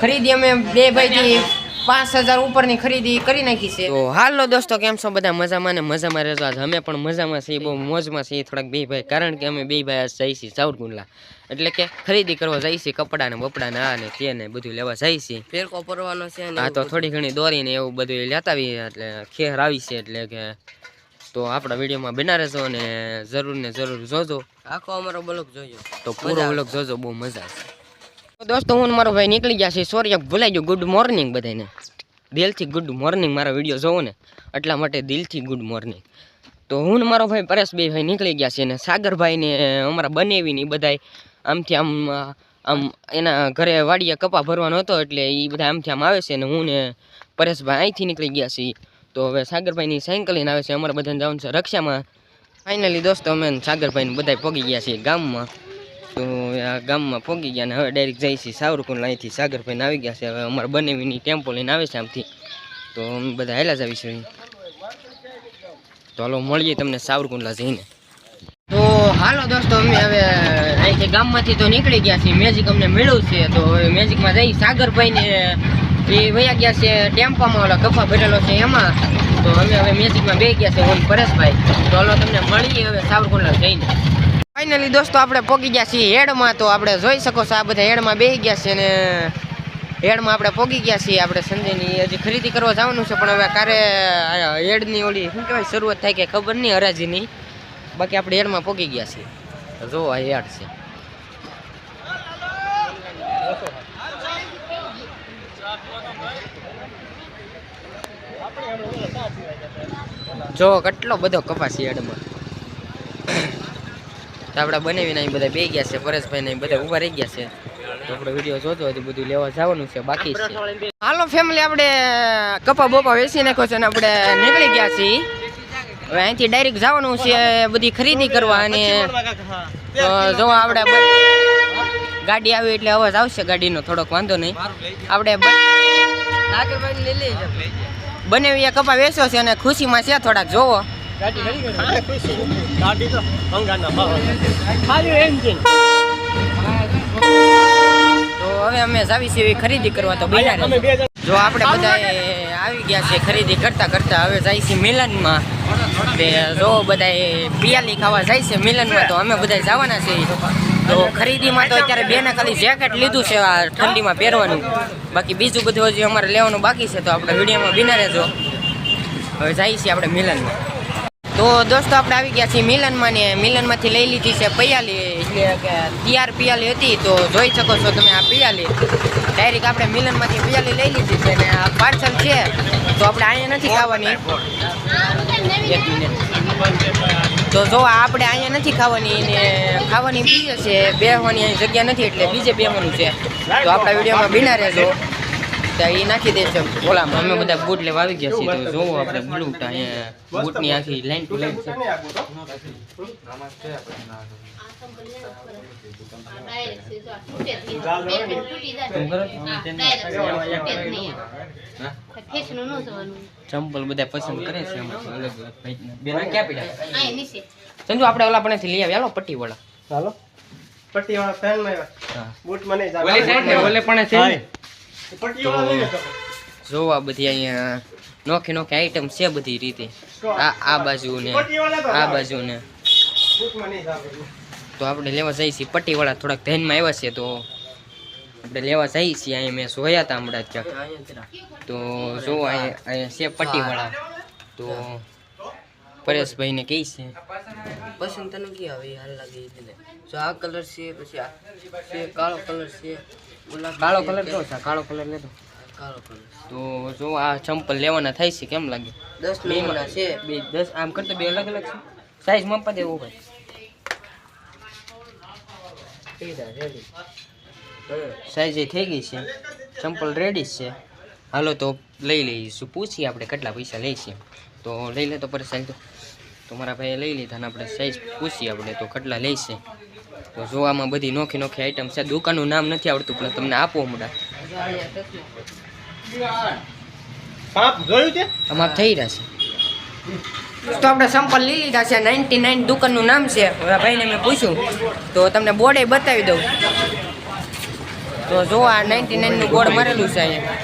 ખરીદી અમે બે ભાઈથી પાંચ હજાર ઉપરની ખરીદી કરી નાખી છે. તો હાલો દોસ્તો કેમ છો? બધા મજામાં ને મજામાં રહેજો આજ. અમે પણ મજામાં છીએ બહુ મોજમાં છીએ થોડાક બે ભાઈ. કારણ કે અમે બે ભાઈ આજ જઈએ છીએ સાવરકુંડલા. એટલે કે ખરીદી કરવા જઈ છીએ કપડા ને બપડા ને આ ને તે ને બધું લેવા જઈ છીએ. ફેરકો પરવાનો છે હા તો થોડી ઘણી દોરી ને એવું બધું લેતા આવીએ એટલે ખેર આવી છે એટલે કે તો આપણા વિડીયોમાં બના રહેજો અને જરૂર ને જરૂર જોજો. આખો અમારો બ્લોક જોજો. તો પૂરો વ્લોગ જોજો બહુ મજા આવશે. દોસ્તો, હું મારો ભાઈ નીકળી ગયા છે સોરી ભૂલાઈ ગયો. ગુડ મોર્નિંગ બધાને. દિલથી ગુડ મોર્નિંગ મારા વીડિયો જોવો ને. એટલા માટે દિલથી ગુડ મોર્નિંગ તો હું ને મારો ભાઈ પરેશભાઈ ભાઈ નીકળી ગયા છે અને સાગરભાઈને અમારા બનેવી ને એ બધાય. આમથી આમ આમ એના ઘરે વાડીએ કપા ભરવાનો હતો એટલે એ બધા આમથી આમ આવે છે ને હું ને પરેશભાઈ અહીંથી નીકળી ગયા છીએ. તો હવે સાગરભાઈની સાયકલ લઈને આવે છે. અમારા બધાને જવાનું છે રક્ષામાં. ફાઇનલી દોસ્તો, અમે સાગરભાઈને બધા પગી ગયા છીએ ગામમાં. તો આ ગામમાં પહોંચી ગયા ને હવે ડાયરેક્ટ જઈએ છીએ સાવરકુંડ અહીંથી સાગરભાઈને આવી ગયા છે. હવે અમારે બનેવીની ટેમ્પો લઈને આવે છે આમથી. તો અમે બધા હેલા જ આવીશું તો હાલો મળીએ તમને સાવરકુંડલા જઈને. તો હાલો દોસ્તો, અમે હવે અહીંથી ગામમાંથી તો નીકળી ગયા છીએ. મેજિક અમને મળ્યું છે. તો હવે મેજિકમાં જઈ સાગરભાઈને એ વયા ગયા છે ટેમ્પામાં. ઓલા કફા ભરેલો છે એમાં. તો અમે હવે મેજિકમાં બે ગયા છે ઓલ પરેશભાઈ. તો હાલો તમને મળીએ હવે સાવરકુંડલા જઈને. ફાઇનલી દોસ્તો, આપણે પોગી ગયા છીએ હેડમાં. તો આપણે જોઈ શકો છો, આ બધા હેડમાં બેસી ગયા છે ને હેડમાં આપણે પોગી ગયા છીએ. આપણે સંજયની હજી ખરીદી કરવા જવાનું છે, પણ હવે આ હેડની ઓલી, શું કહેવાય, શરૂઆત થાય કે ખબર નહીં, હરાજીની. બાકી આપણે હેડમાં પોગી ગયા છીએ. જો, આ હેડ છે. જો, કેટલો બધો કપાસ હેડમાં. તો આપણે બનાવીને અહીં બધા બે ગયા છે પરેશભાઈ ને બધા ઊભા રહી ગયા છે. તો આપણે વીડિયો જોતો હોય તો બધું લેવા જવાનું છે બાકી છે. હાલો ફેમિલી આપણે કપા બોપા વેચી નાખ્યો છે અને આપણે નીકળી ગયા છીએ. હવે અહીંથી ડાયરેક્ટ જવાનું છે બધી ખરીદી કરવા અને જો આપણે ગાડી આવી એટલે અવાજ આવશે ગાડીનો થોડોક વાંધો નહીં. આપણે બ- બનાવી કપા વેચ્યો છે અને ખુશીમાં છે થોડાક જોવો. તો હવે અમે જાવી છીએ ખરીદી કરવા તો બિના જો આપણે બધા આવી ગયા છે ખરીદી કરતા કરતા હવે જાય છે મિલનમાં. તે જો બધા પિયાલી ખાવા જાય છે મિલનમાં તો અમે બધા જવાના છીએ. તો ખરીદીમાં તો અત્યારે બેને ખાલી જેકેટ લીધું છે આ ઠંડીમાં પહેરવાનું. બાકી બીજું બધું હજી અમારે લેવાનું બાકી છે તો આપણે વિડીયોમાં બિના રહેજો. હવે જાય છીએ આપણે મિલનમાં. તો દોસ્તો, આપણે આવી ગયા છીએ મિલનમાં ને મિલનમાંથી લઈ લીધી છે પૈયાલી. એટલે તૈયાર પિયાલી હતી, તો જોઈ શકો છો તમે આ પિયાલી. ડાયરેક્ટ આપણે મિલનમાંથી પિયાલી લઈ લીધી છે ને આ પાર્સલ છે. તો આપણે અહીંયા નથી ખાવાની. તો જો આપણે અહીંયા નથી ખાવાની ને ખાવાની બીજે છે બેહવાની જગ્યા નથી, એટલે બીજે બેહવાનું છે. તો આપણા વિડીયોમાં બિના રહેજો. તો એ નાખી દેશે ઓલામાં અમે બધા બૂટ લેવા આવી ગયા છીએ. તો જોવો આપણે બૂટ અહીંયા બૂટની આખી લાઈન ટુ લાઈન છે. ચંપલ બધા પસંદ કરે છે બેના ક્યાં સંજુ આપણે ઓલા પણેથી લઈ આવ્યા. લો પટ્ટી વાળા ચાલો પટ્ટી વાળા ફેનમાં બૂટ મને જ ઓલે સાઈડ ને ઓલે પણ છે. જોવા બધી અહીંયા નોખી નોખી આઈટમ છે બધી રીતે. આ આ બાજુ ને પટ્ટી વાળા તો આ બાજુ ને તો આપણે લેવા જઈએ છીએ પટ્ટીવાળા થોડાક ધ્યાનમાં આવ્યા છે તો આપણે લેવા જઈએ છીએ અહીંયા મેં જોયા હતા હમણાં જ ક્યાંક. તો જો અહીંયા અહીંયા છે પટ્ટીવાળા તો પરેશભાઈને કહી છે. પસંદ તને કી આવે? હાલ લાગે જો આ કલર છે પછી આ કાળો કલર છે. કાળો કલર કેવો છે? કાળો કલર લેતો. તો જો આ ચંપલ લેવાના થાય છે કેમ લાગે? દસ બે છે. બે દસ આમ કરતો બે અલગ અલગ છે? સાઈઝ મપા દેવો ભાઈ સાઈઝ એ થઈ ગઈ છે. ચંપલ રેડી છે. હાલો તો લઈ લઈશું. પૂછીએ આપણે કેટલા પૈસા લઈશું તો લઈ લે તો પર સાઈઝ તો મારા ભાઈએ લઈ લીધા ને આપણે સાઈઝ પૂછીએ આપણે તો કેટલા લે તો જોવામાં બધી નોખી નોખી આઈટમ છે. દુકાનનું નામ નથી આવડતું પણ તમને આપો છે? અમાર થઈ રહ્યા છે. તો આપણે સંપલ લઈ લીધા છે. નાઇન્ટી નાઇન દુકાનનું નામ છે. હવે ભાઈને મેં પૂછ્યું. તો તમને બોર્ડે બતાવી દઉં. તો જો આ નાઇન્ટી નાઇનનું બોર્ડ મરેલું છે અહીંયા.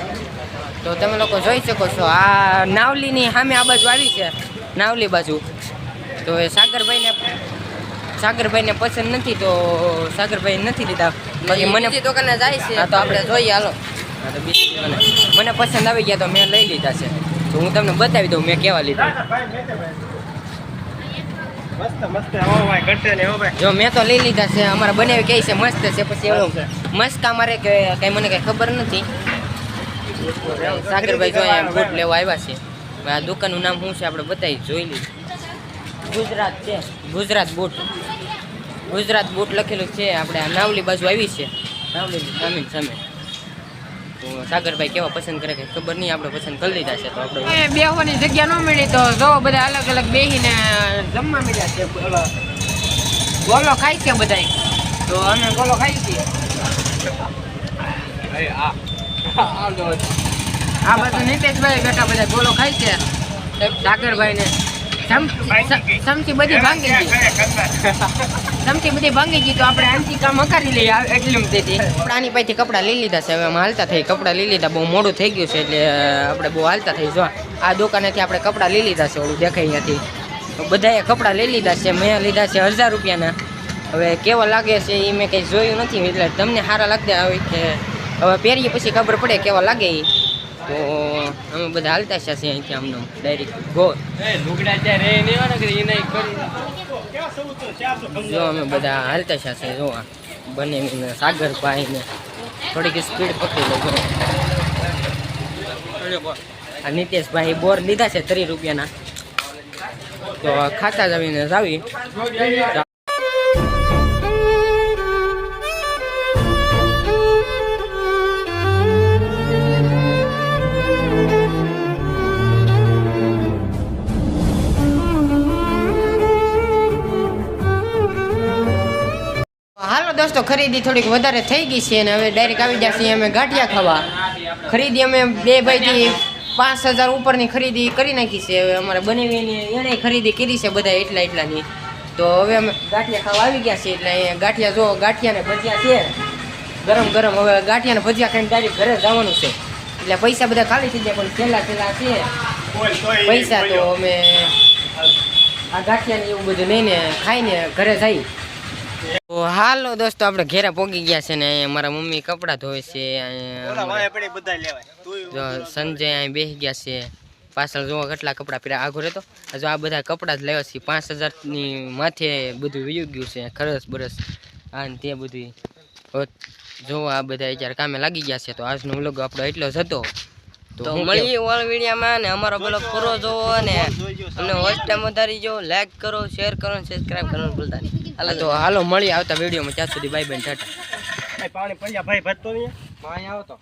તો તમે લોકો જોઈ શકો છો. આ નાવલીની સામે આ બાજુ આવી છે. નાવલી બાજુ. તો એ સાગરભાઈને સાગરભાઈને પસંદ નથી તો સાગરભાઈ નથી લીધા બાકી મને બીજી દુકાને જાય છે. તો આપણે જોઈએ હાલો. મને પસંદ આવી ગયા તો મેં લઈ લીધા છે. તો હું તમને બતાવી દઉં મેં કેવા લીધા. મસ્ત મસ્ત જો મેં તો લઈ લીધા છે. અમારા બનાવી કહે છે મસ્ત છે. પછી એવું મસ્કા મારે કે કઈ મને કઈ ખબર નથી. સાગરભાઈ જો અહીંયા બૂટ લેવા આવ્યા છે. આ દુકાનનું નામ શું છે? આપણે બતાવી જોઈ લીધું ગુજરાત છે. ગુજરાત બૂટ. ગુજરાત બૂટ લખેલું છે. આપણે નાવલી બાજુ આવી છે. નાવલી સામે સામે તો સાગરભાઈ કેવા પસંદ કરે કે ખબર નહીં આપણે પસંદ કરી લીધા છે તો આપણે બેહવાની જગ્યા ન મળી તો જો બધા અલગ અલગ બેહીને જમવા મળ્યા છે. ગોલો ખાય છે બધા તો અમે ગોલો ખાઈ છીએ. આ બધું નીતેશભાઈ બેઠા બધા ગોલો ખાય છે. સાગરભાઈ ને સમથી બધી ભાંગી ગઈ. સમથી બધી ભાંગી ગઈ તો આપણે આનથી કામ હકારી લઈએ એટલું તેથી આપણે આની પાસેથી કપડાં લઈ લીધા છે. હવે અમે હાલતા થઈ કપડાં લઈ લીધા. બહુ મોડું થઈ ગયું છે એટલે આપણે બહુ હાલતા થઈ. જો આ દુકાનેથી આપણે કપડાં લઈ લીધા છે ઓલું દેખાય નથી બધાએ કપડાં લઈ લીધા છે મેં લીધા છે હજાર રૂપિયાના. હવે કેવા લાગે છે એ મેં કંઈ જોયું નથી. એટલે તમને સારા લાગતા હોય કે હવે પહેરીએ પછી ખબર પડે કેવા લાગે એ તો અમે બધા હાલતા છે અહીંથી આમનો ડાયરેક્ટ ગો જો અમે બધા હાલતા છે જો બને સાગર ભાઈને થોડીક સ્પીડ પકડી લો આ નીતેશભાઈ બોર લીધા છે ત્રીસ રૂપિયાના. તો ખાતા જ આવીને દોસ્તો, ખરીદી થોડીક વધારે થઈ ગઈ છે અને હવે ડાયરેક્ટ આવી જશે અમે ગાંઠિયા ખાવા. ખરીદી અમે બે ભાઈથી પાંચ હજાર ઉપરની ખરીદી કરી નાખી છે. હવે અમારે બનાવીને એણે ખરીદી કરી છે બધા એટલા એટલાની. તો હવે અમે ગાંઠિયા ખાવા આવી ગયા છીએ એટલે અહીંયા ગાંઠિયા જો ગાંઠિયા ને ભજીયા છે. ગરમ ગરમ હવે ગાંઠિયાને ભજીયા ખાઈને ડાયરેક્ટ ઘરે જવાનું છે. એટલે પૈસા બધા ખાલી થઈ જાય પણ છેલ્લા છેલ્લા છે. પૈસા તો અમે આ ગાંઠિયાને એવું બધું લઈને ખાઈને ઘરે જઈ. હાલો દોસ્તો આપણે ઘેરે પોગી ગયા છે ને મારા મમ્મી કપડાં ધોવે છે પડી જો સંજય અહીં બેસી ગયા છે. પાછળ જોવા કેટલા કપડાં પહેર્યા. આગળ રહેતો જો આ બધા કપડાં જ લેવા છે. પાંચ હજારની માથે બધું વયું ગયું છે. ખરસ બરસ. આ ને તે બધું. જોવા જો આ બધા અત્યારે કામે લાગી ગયા છે. તો આજનો વ્લોગ આપણો એટલો જ હતો. તો મળીએ ઓલ વિડીયોમાં ને અમારો પેલો પૂરો જોવો અને અમને વોચ ટાઈમ વધારી જો લાઈક કરો શેર કરો અને સબસ્ક્રાઇબ કરવાનું ભૂલતા નહીં. હાલો તો હાલો મળી આવતા વિડીયોમાં ત્યાં સુધી બાય બેન ટાટા. પાણી પડ્યા ભાઈ ભરતો નહીં માં આવતો